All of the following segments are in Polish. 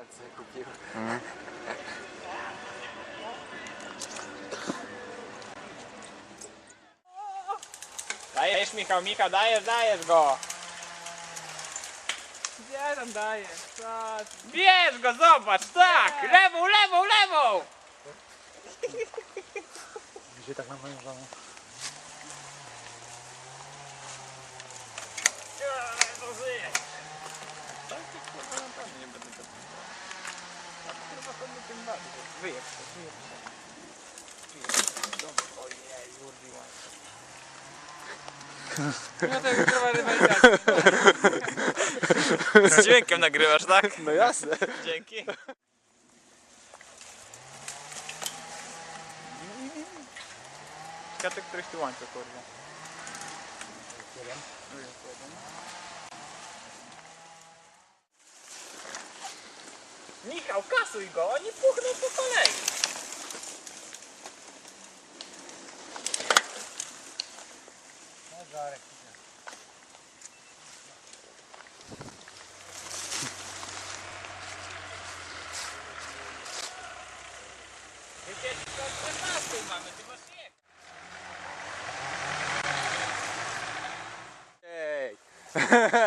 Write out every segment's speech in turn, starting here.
Ten sobie kupił. Dajesz Michał, Michał, dajesz, dajesz go! Gdzie tam dajesz? Co? Bierz go, zobacz, tak! Lewą, lewą, lewą! Gdzie tak na No to chyba rywalizacja. Z dźwiękiem nagrywasz, tak? No jasne. Dzięki. Ciekawe, któryś tu łańcuch, kurwa. Michał, kasuj go, oni puchną po kolei. Wiecie, to 14 mamy, ty masz nie. Ej.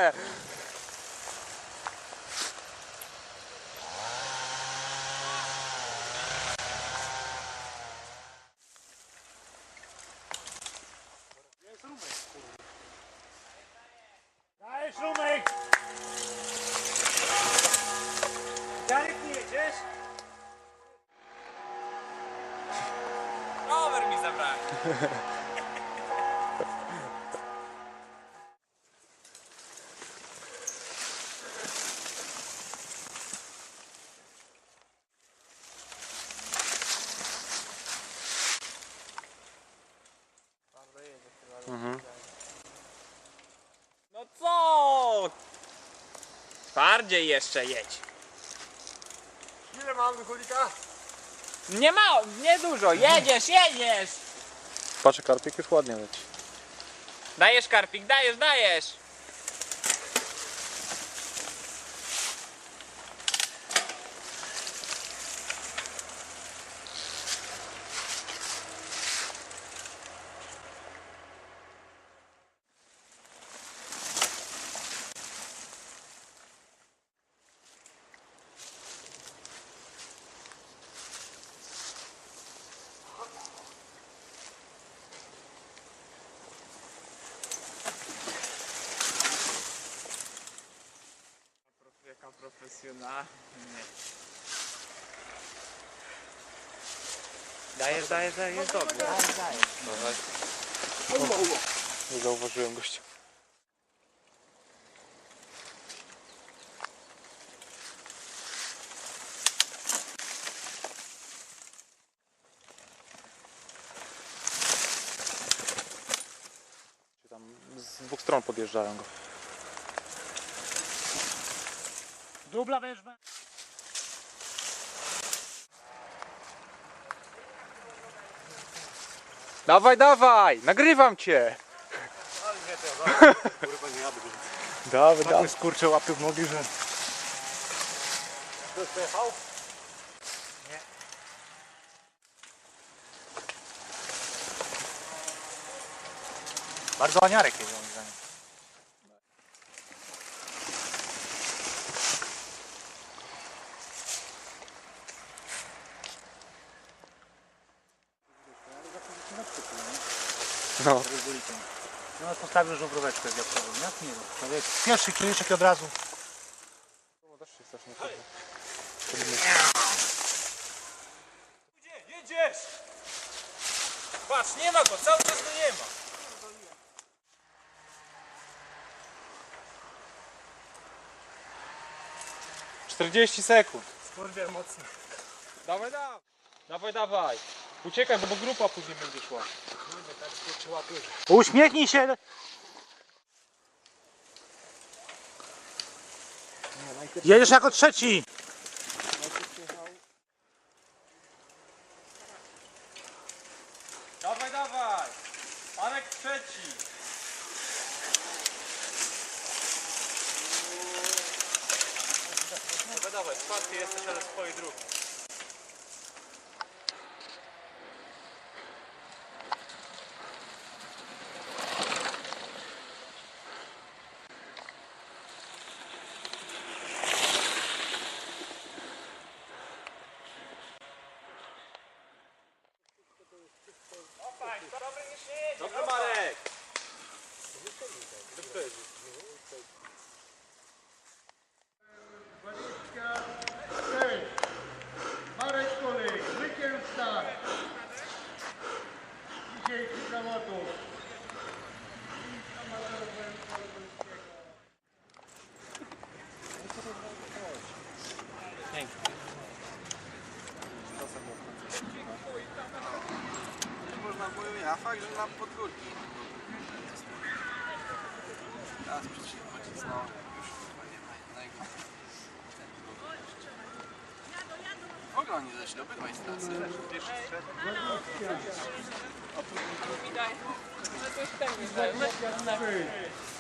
zabrali. No co? Bardziej jeszcze jedź. Ile mam do kulika? Nie ma, nie dużo. Jedziesz, jedziesz. Patrzę, karpik już ładnie leci. Dajesz karpik, dajesz, dajesz. Profesjonalnie. Dajesz, dajesz, dajesz, dobrze. Dajesz. Nie zauważyłem gościa. Z dwóch stron podjeżdżają go. Dubla wierzba. Dawaj, dawaj! Nagrywam cię! Dawaj, dawaj. Skurcze łapy w nogi, że... Ktoś pojechał? Bardzo aniarek jedzie moim No. No ale postawił żubróweczkę z jabłkową, nie? Nie wiem. Człowiek, pierwszy kieliszek od razu. Gdzie? Jedziesz! Patrz, nie ma go, cały czas go nie ma. Czterdzieści sekund. Skurwiel mocny. Dawaj, dawaj. Dawaj, dawaj. Uciekaj, bo grupa później będzie szła. Uśmiechnij się! Jedziesz jako trzeci! Dawaj, dawaj! Marek trzeci! Dawaj, dawaj, czwarty ty jesteś ale swojej drugi. Dobrze Marek! Marek Kolik, zwycięzca dzisiejszych zawodów. Można było, a fakt, że nam pod górki. Teraz przytrzymać, no już chyba nie ma jednego. W ogóle oni zeszli obydwaj.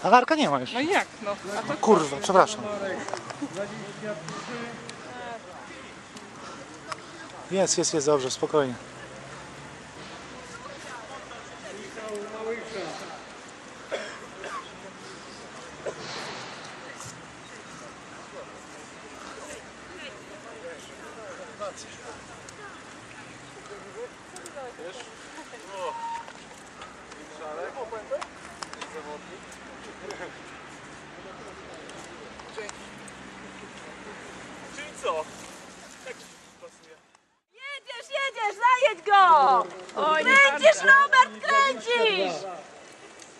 Alarka nie ma już. No jak no? Kurwa, przepraszam. Jest, jest, jest dobrze, spokojnie. Czyli co? Jedziesz, jedziesz, zajedź go! Kręcisz, Robert, kręcisz!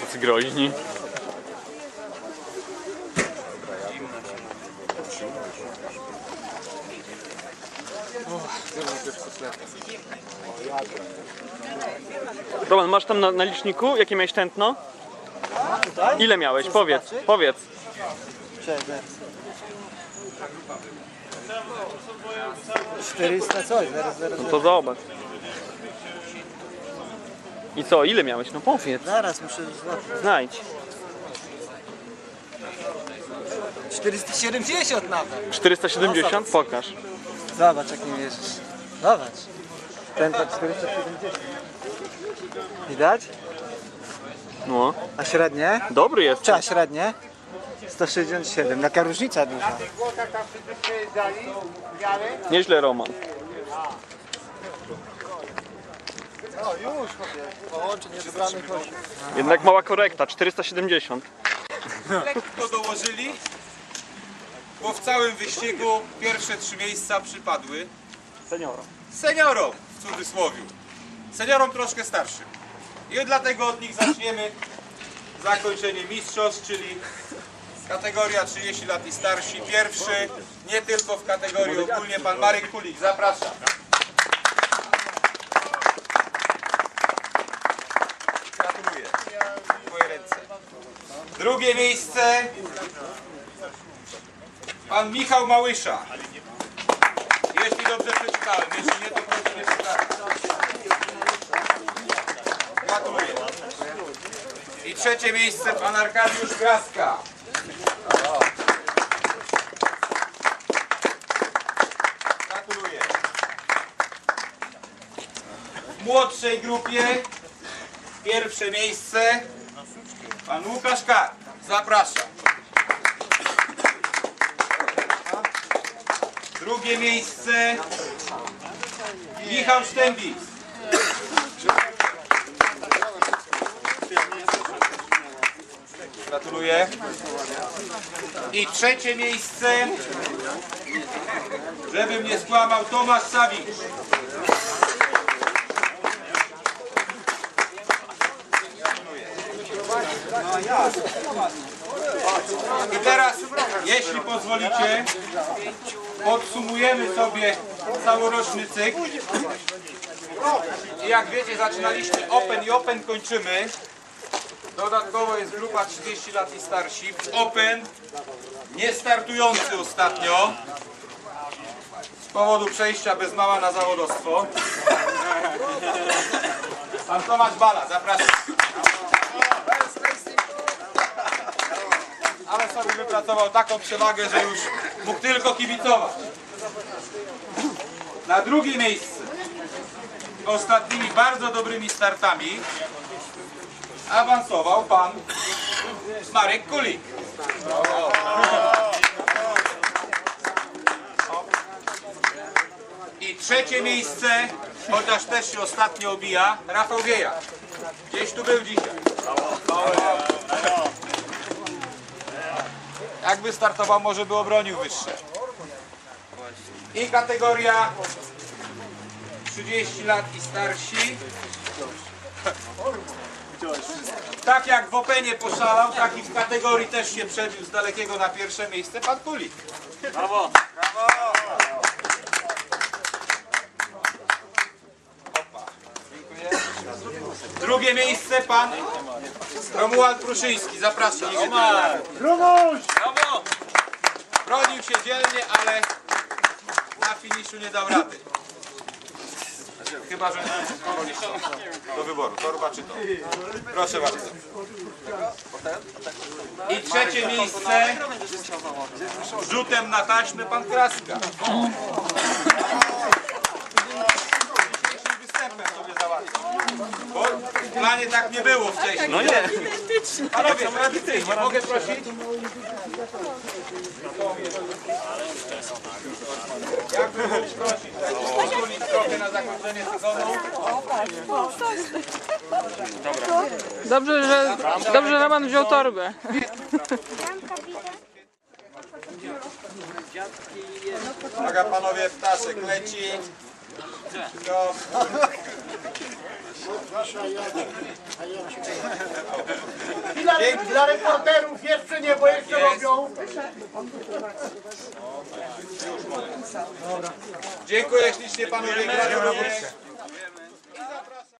Tacy groźni. Roman, masz tam na, na liczniku, jakie miałeś tętno? Ile miałeś? Powiedz, powiedz. 400 coś, zaraz, zaraz, No to zobacz. I co, ile miałeś? No powiedz, zaraz muszę zobaczyć. znajdź. 470 nawet. 470? Pokaż. Zobacz jak nie wierzysz. Zobacz. Ten to 470. Widać? No, A średnie? dobry jest. Czy a średnie? 167. Jaka różnica duża. Nieźle, Roman. Połączenie wybranych osób. Jednak mała korekta, 470. Lekko dołożyli, bo w całym wyścigu pierwsze trzy miejsca przypadły Seniora. seniorom, w cudzysłowie. Seniorom troszkę starszym. I dlatego od nich zaczniemy zakończenie mistrzostw, czyli kategoria 30 lat i starsi. Pierwszy, nie tylko w kategorii ogólnie, pan Marek Kulik. Zapraszam. Gratuluję. W Moje ręce. Drugie miejsce pan Michał Małysza. Jeśli dobrze przeczytałem, jeśli nie, to proszę nie. Gratuluję. I trzecie miejsce pan Arkadiusz Graska. Gratuluję. W młodszej grupie pierwsze miejsce pan Łukasz Kar. Zapraszam. Drugie miejsce Michał Sztębic. Gratuluję. I trzecie miejsce, żebym nie skłamał, Tomasz Sawicz. I teraz, jeśli pozwolicie, podsumujemy sobie całoroczny cykl. I jak wiecie, zaczynaliśmy Open i Open kończymy. Dodatkowo jest grupa 30 lat i starsi. Open, nie startujący ostatnio. Z powodu przejścia bez mała na zawodowstwo. Pan Tomasz Bala, zapraszam. Ale sobie wypracował taką przewagę, że już mógł tylko kibicować. Na drugie miejsce ostatnimi bardzo dobrymi startami awansował pan Marek Kulik. I trzecie miejsce, chociaż też się ostatnio obija, Rafał Wieja. Gdzieś tu był dzisiaj. Jakby startował, może by obronił wyższe. I kategoria 30 lat i starsi. Tak jak w Openie poszalał, tak i w kategorii też się przebił z dalekiego na pierwsze miejsce pan Kulik. Brawo! Drugie miejsce pan Romuald Pruszyński. Zapraszam. Brawo! Bronił się dzielnie, ale na finiszu nie dał rady. Chyba, że do wyboru. Torba czy to? Proszę bardzo. I trzecie miejsce rzutem na taśmę pan Kraska. Dzisiejszym występem sobie załatwił. Bo w planie tak nie było wcześniej. No nie. Panowie, tradycyjnie, mogę prosić? Na zakończenie. Dobrze, że, dobrze, Roman wziął torbę. Uwaga panowie, ptaszek leci. No. Dla, dla reporterów jeszcze nie, bo jeszcze robią. Dziękuję ślicznie panowie, gratuluję.